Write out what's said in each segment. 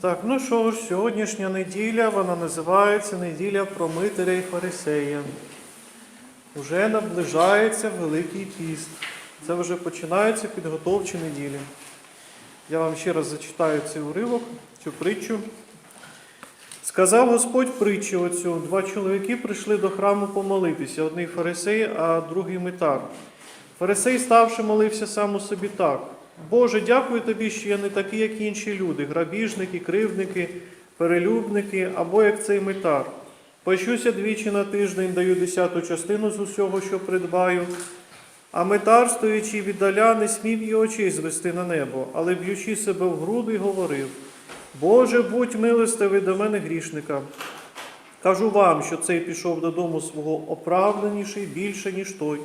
Так, ну що ж, сьогоднішня неділя, вона називається неділя про Митаря і Фарисея. Уже наближається Великий піст. Це вже починаються підготовчі неділі. Я вам ще раз зачитаю цей уривок, цю притчу. Сказав Господь притчу оцю. Два чоловіки прийшли до храму помолитися. Одний фарисей, а другий митар. Фарисей, ставши, молився сам у собі так. Боже, дякую тобі, що я не такий, як інші люди, грабіжники, кривдники, перелюбники або як цей митар. Пощуся двічі на тиждень, даю десяту частину з усього, що придбаю. А метар, стоячи віддаля, не смів і очей звести на небо, але б'ючи себе в груди, говорив: Боже, будь милостивий до мене грішника. Кажу вам, що цей пішов додому свого оправданіший більше, ніж той.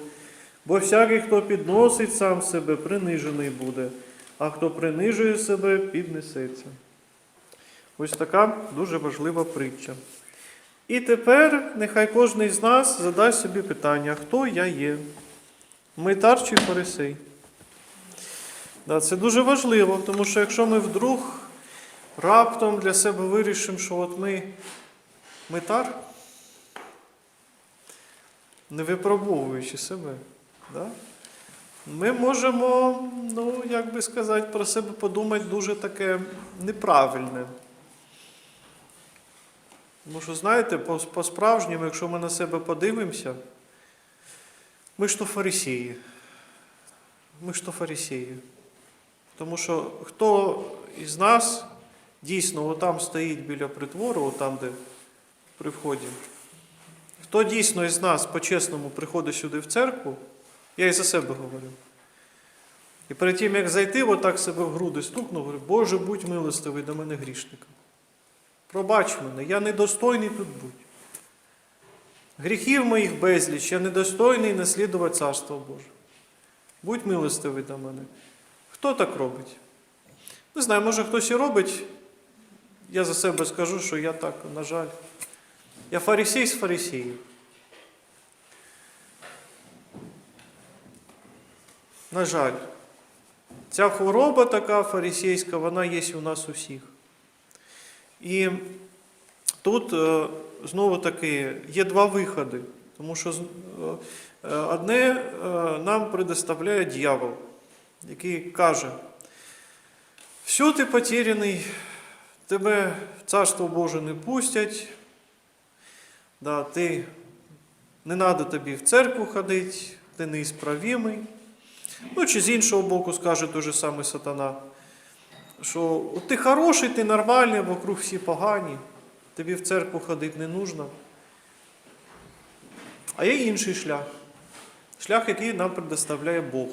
Бо всякий, хто підносить сам себе, принижений буде, а хто принижує себе, піднесеться. Ось така дуже важлива притча. І тепер нехай кожен з нас задасть собі питання, хто я є? Митар чи фарисей? Да, це дуже важливо, тому що якщо ми вдруг раптом для себе вирішимо, що от ми митар, не випробовуючи себе, да? ми можемо, ну, як би сказати, про себе подумати дуже таке неправильне. Тому що, знаєте, по- по-справжньому, якщо ми на себе подивимося, ми ж то фарисеї. Ми ж то фарисеї. Тому що хто із нас дійсно отам стоїть біля притвору, отам, де при вході, хто дійсно із нас по-чесному приходить сюди в церкву, я і за себе говорю. І перед тим, як зайти, отак себе в груди стукнув, говорю, Боже, будь милостивий до мене грішника. Пробач мене, я недостойний тут бути. Гріхів моїх безліч, я недостойний наслідувати Царство Боже. Будь милостивий до мене. Хто так робить? Не знаю, може хтось і робить. Я за себе скажу, що я так, на жаль. Я фарисей з фарисіїв. На жаль, ця хвороба така фарисейська, вона є у нас усіх. І тут е, знову таки є два виходи, тому що е, одне е, нам предоставляє дьявол, який каже, все ти потеряний, тебе Царство Боже не пустять, да, ти, не треба тобі в церкву ходити, ти неісправімий. Ну, чи з іншого боку скаже той же самий сатана, що ти хороший, ти нормальний, вокруг всі погані, тобі в церкву ходити не нужно. А є інший шлях. Шлях, який нам предоставляє Бог.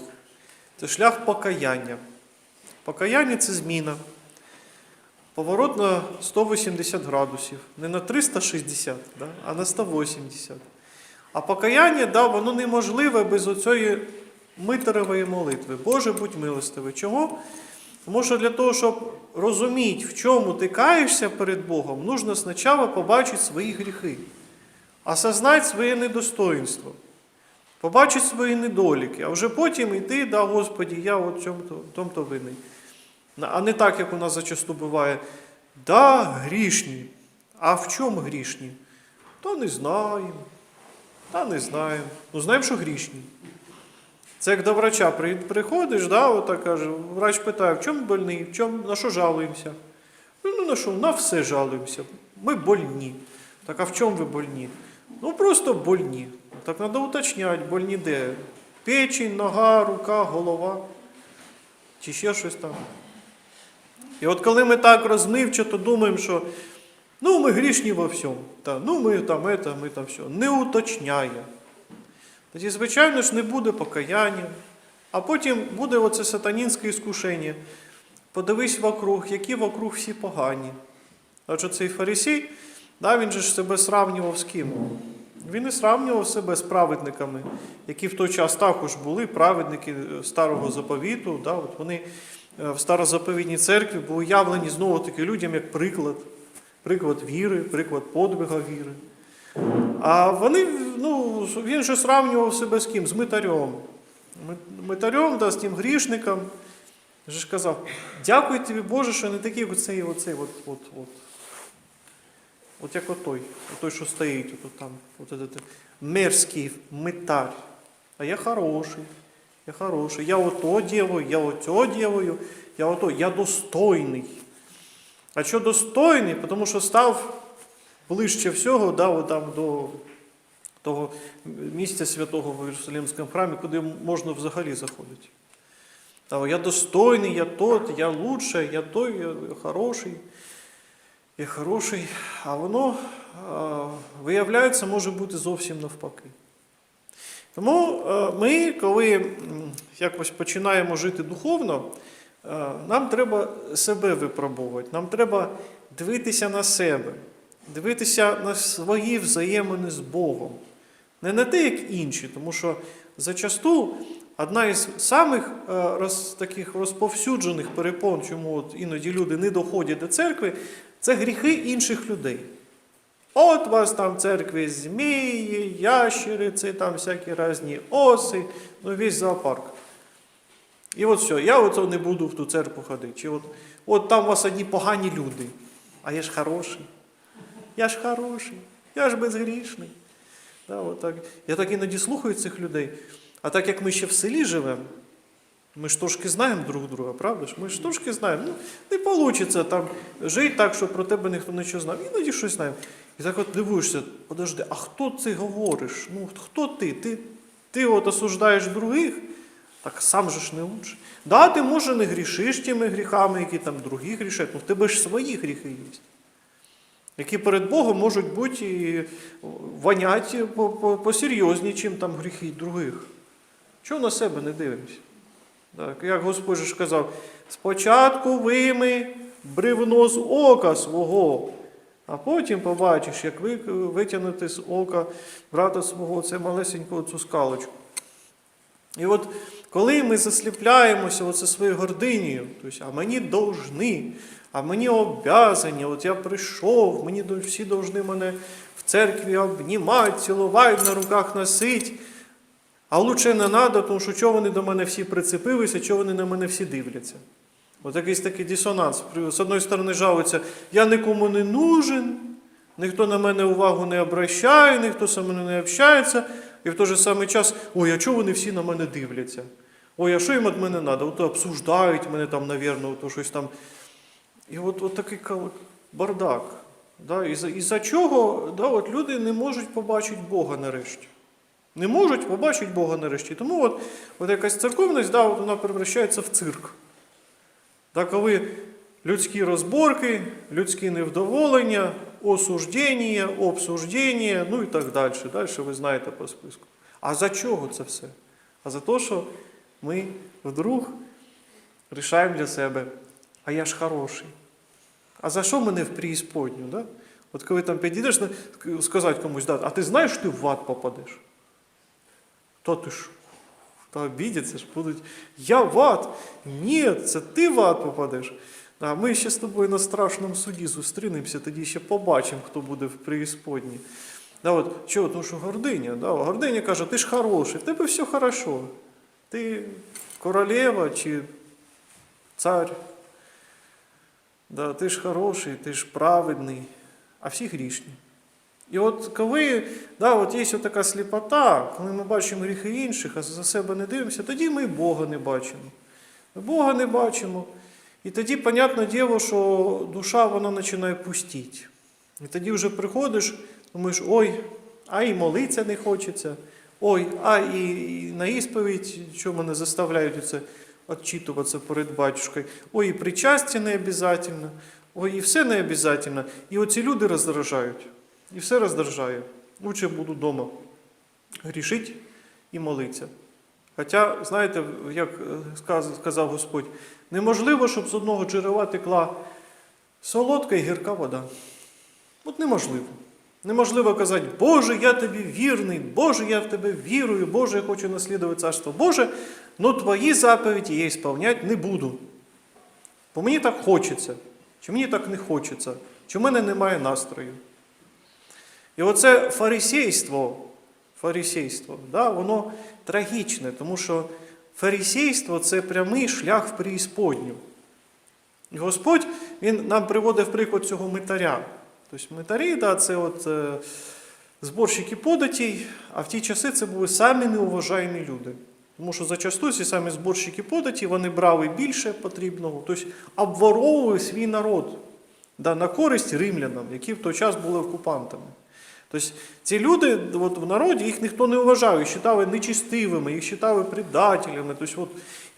Це шлях покаяння. Покаяння це зміна. Поворот на 180 градусів. Не на 360, да, а на 180. А покаяння, да, воно неможливе без оцієї митерової молитви. Боже, будь милостивий. Чого? Тому що для того, щоб розуміти, в чому ти каєшся перед Богом, нужно спочатку побачити свої гріхи, осознати своє недостоинство, побачити свої недоліки, а вже потім йти, да, Господі, я от цьому-то, тому-то. А не так, як у нас зачасту буває, да, грішні. А в чому грішні? Та не знаємо. Та не знаємо. Ну, знаємо, що грішні. Це як до врача приходиш, да, отак каже, врач питає, в чому больний, в чому, на що жалуємося? Ну, ну на що, на все жалуємося. Ми больні. Так а в чому ви больні? Ну просто больні. Так треба уточняти, больні де? Печень, нога, рука, голова. Чи ще щось там. І от коли ми так розмивчато думаємо, що ну ми грішні во всьому, та, ну ми там, это, ми там все, не уточняє. Тоді, звичайно ж, не буде покаяння, а потім буде оце сатанінське іскушення. Подивись вокруг, які вокруг всі погані. Адже цей фарисій, да, він же ж себе сравнював з ким? Він і сравнював себе з праведниками, які в той час також були праведники е, старого заповіту. Да, от вони е, в старозаповідній церкві були явлені знову таки людям як приклад, приклад віри, приклад подвига віри. А вони, ну, він же сравнював себе з ким? З митарем. Ми- Митарем, да, з тим грішником. Я же ж казав, дякую тобі, Боже, що не такий оцей, оцей, от, от, от. От як отой, отой, що стоїть от там, от этот мерзкий митарь. А я хороший, я хороший. Я ото делаю, я ото делаю, я ото, я достойний. А що достойний? Тому що став ближче всього, да, от там до того місця святого в Єрусалимському храмі, куди можна взагалі заходити. Та, я достойний, я тот, я лучше, я той, я хороший, я хороший. А воно, виявляється, може бути зовсім навпаки. Тому ми, коли якось починаємо жити духовно, нам треба себе випробовувати, нам треба дивитися на себе, дивитися на свої взаємини з Богом. Не на те, як інші, тому що зачасту одна із самих е, роз, таких розповсюджених перепон, чому от іноді люди не доходять до церкви, це гріхи інших людей. От вас там в церкві змії, ящериці, там всякі різні оси, ну весь зоопарк. І от все, я оце не буду в ту церкву ходити. Чи от, от там у вас одні погані люди, а я ж хороший. Я ж хороший, я ж безгрішний. Да, от так. Я так іноді слухаю цих людей. А так як ми ще в селі живемо, ми ж трошки знаємо друг друга, правда ж? Ми ж трошки знаємо. Ну, не вийде там жити так, що про тебе ніхто нічого знає. Іноді щось знаємо. І так от дивуєшся, подожди, а хто ти говориш? Ну, хто ти? Ти, ти от осуждаєш других, так сам же ж не лучше. Да, ти може не грішиш тими гріхами, які там другі грішать, ну в тебе ж свої гріхи є. Які перед Богом можуть бути і по- посерйозні, чим там гріхи других. Чого на себе не дивимося? Так, як Господь ж казав, спочатку вийми бревно з ока свого, а потім побачиш, як ви- витягнути з ока брата свого це малесеньку цю скалочку. І от коли ми засліпляємося оце своєю гординею, тобто, а мені должны, а мені обязані, от я прийшов, мені всі должны мене в церкві обнімати, цілувати, на руках носити. А лучше не треба, тому що чого вони до мене всі прицепилися, чого вони на мене всі дивляться. От якийсь такий дисонанс. З одної сторони жалуються, я нікому не нужен, ніхто на мене увагу не обращає, ніхто зі мною не общається. І в той же самий час, ой, а чого вони всі на мене дивляться? Ой, а що їм від мене треба? От обсуждають мене там, навірно, то щось там. І от, от такий бардак. Да? І, за, і за чого да, от люди не можуть побачити Бога нарешті. Не можуть побачити Бога нарешті. Тому от, от якась церковність, да, от вона превращається в цирк. Да, коли людські розборки, людські невдоволення, осуждення, обсуждення, ну і так далі. Далі ви знаєте по списку. А за чого це все? А за те, що ми вдруг рішаємо для себе, а я ж хороший. А за що мене в преісподню? Да? От коли там підійдеш, сказати комусь, да, а ти знаєш, що ти в ад попадеш? То ти ж та обідяться ж будуть. Я в ад. Ні, це ти в ад попадеш. А ми ще з тобою на страшному суді зустрінемося, тоді ще побачимо, хто буде в преісподній. Да, от, чого? Тому що гординя. Да, гординя каже, ти ж хороший, в тебе все хорошо. Ти королева чи цар. Да, ти ж хороший, ти ж праведний, а всі грішні. І от коли да, от є така сліпота, коли ми бачимо гріхи інших, а за себе не дивимося, тоді ми і Бога не бачимо. Ми Бога не бачимо. І тоді, понятне діло, що душа вона починає пустіти. І тоді вже приходиш, думаєш, ой, а і молитися не хочеться. Ой, а і на ісповідь, що мене заставляють це відчитуватися перед батюшкою. Ой, і причастя не обов'язково. Ой, і все не обов'язково. І оці люди роздражають. І все роздражає. Лучше буду вдома грішити і молитися. Хоча, знаєте, як е, сказав Господь, неможливо, щоб з одного джерела текла солодка і гірка вода. От неможливо. Неможливо казати, Боже, я тобі вірний, Боже, я в тебе вірую, Боже, я хочу наслідувати царство Боже, але твої заповіді я ісполняти не буду. Бо мені так хочеться, чи мені так не хочеться, чи в мене немає настрою. І оце фарисейство, фарисейство, да, воно трагічне, тому що фарисейство це прямий шлях в преісподню. І Господь Він нам приводив приклад цього митаря. Тобто митарі, да, це от, е, зборщики податей, а в ті часи це були самі неуважаємі люди. Тому що зачасту ці самі зборщики податі вони брали більше потрібного, тобто обворовували свій народ да, на користь римлянам, які в той час були окупантами. Тобто ці люди от, в народі їх ніхто не вважав, їх вважали нечистивими, їх вважали предателями. Тобто, от,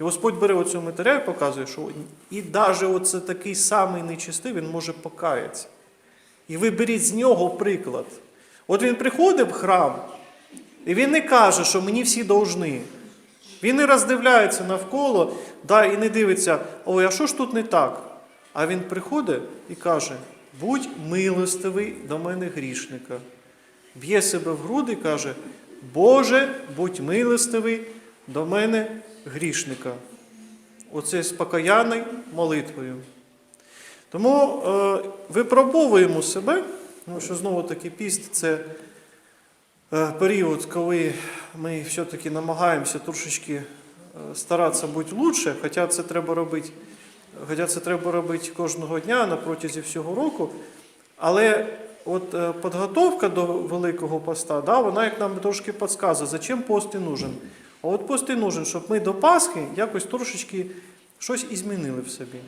і Господь бере оцю матеріал і показує, що і навіть оце такий самий нечистивий, він може покаятися. І ви беріть з нього приклад. От він приходить в храм, і він не каже, що мені всі должны. Він не роздивляється навколо да, і не дивиться, ой, а що ж тут не так? А він приходить і каже: будь милостивий до мене грішника. Б'є себе в груди і каже, Боже, будь милостивий до мене грішника. Оце з покаянною молитвою. Тому е, випробовуємо себе, тому що знову таки піст це е, період, коли ми все-таки намагаємося трошечки е, старатися бути лучше, хоча це треба робити, хоча це треба робити кожного дня на протязі всього року. Але от е, підготовка до Великого поста, да, вона як нам трошки підказує, зачем пост і нужен. А от пост і нужен, щоб ми до Пасхи якось трошечки щось і змінили в собі.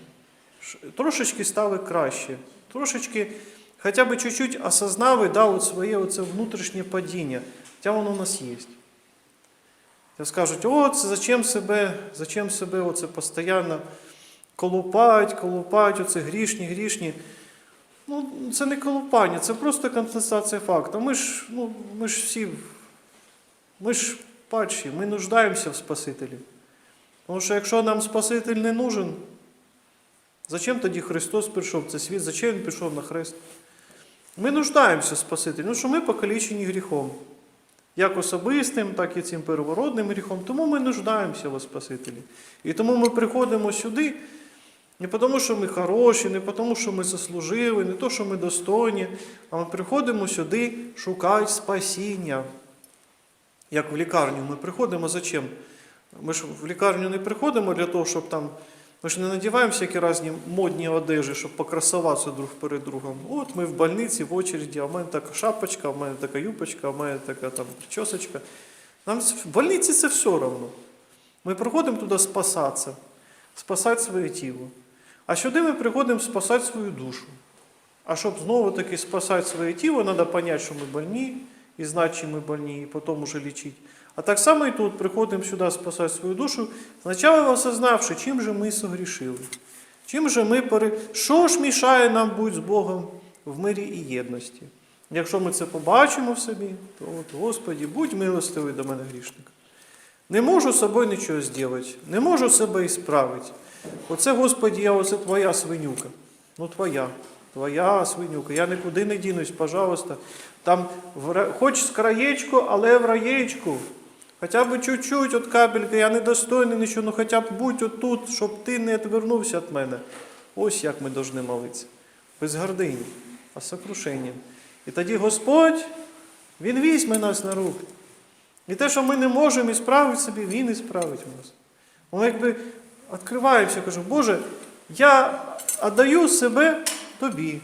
Трошечки стали краще, трошечки хоча б чуть-чуть осознали да, от своє оце внутрішнє падіння, хоча воно у нас є. Та скажуть, о, зачем себе, зачем себе оце постійно колупать, колупать, оце грішні, грішні. Ну, це не колупання, це просто констатація факту. Ми ж, ну, ми ж всі, ми ж падші, ми нуждаємося в Спасителі. Тому що якщо нам Спаситель не нужен, зачем тоді Христос прийшов в цей світ, зачем Він пішов на хрест? Ми нуждаємося в Спасителі, ну що ми покалічені гріхом. Як особистим, так і цим первородним гріхом. Тому ми нуждаємося в Спасителі. І тому ми приходимо сюди не тому, що ми хороші, не тому, що ми заслужили, не то, що ми достойні, а ми приходимо сюди шукати спасіння. Як в лікарню ми приходимо зачем? Ми ж в лікарню не приходимо для того, щоб там. Ми ж не надіваємо всякі різні модні одежі, щоб покрасуватися друг перед другом. От ми в больниці, в очереді, а в мене така шапочка, в мене така юбочка, а в мене така там причосочка. Нам в больниці це все одно. Ми приходимо туди спасатися, спасати своє тіло. А сюди ми приходимо спасати свою душу. А щоб знову таки спасати своє тіло, треба зрозуміти, що ми больні, і знати, чи ми больні, і потім уже лічити. А так само і тут приходимо сюди спасати свою душу, спочатку осознавши, чим же ми согрішили. Чим же ми пере... Що ж мішає нам бути з Богом в мирі і єдності? Якщо ми це побачимо в собі, то от, Господі, будь милостивий до мене грішника. Не можу з собою нічого зробити, не можу себе ісправити. Оце, Господі, я оце твоя свинюка. Ну, твоя, твоя свинюка. Я нікуди не дінусь, пожалуйста. Там в хоч з краєчку, але в раєчку. Хоча б чуть-чуть от капелька, я недостойний нічого, ну хоча б будь отут, щоб ти не відвернувся від мене. Ось як ми повинні молитися. Без гордині, а з сокрушенням. І тоді Господь, Він візьме нас на руки. І те, що ми не можемо і справити собі, Він і справить нас. Ми якби відкриваємося, кажемо, Боже, я віддаю себе тобі.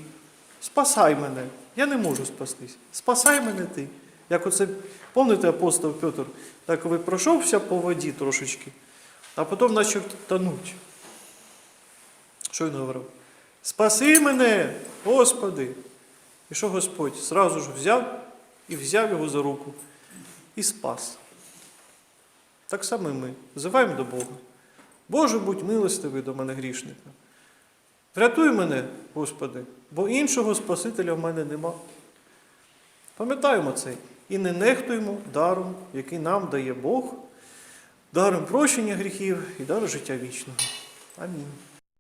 Спасай мене. Я не можу спастись. Спасай мене ти. Як оце, пам'ятаєте, апостол Петр, так ви пройшовся по воді трошечки, а потім почав тонути. Що він говорив? Спаси мене, Господи. І що Господь зразу ж взяв і взяв його за руку і спас. Так само і ми взиваємо до Бога. Боже, будь милостивий до мене грішника. Врятуй мене, Господи, бо іншого Спасителя в мене нема. Пам'ятаємо це і не нехтуємо даром, який нам дає Бог, даром прощення гріхів і даром життя вічного. Амінь.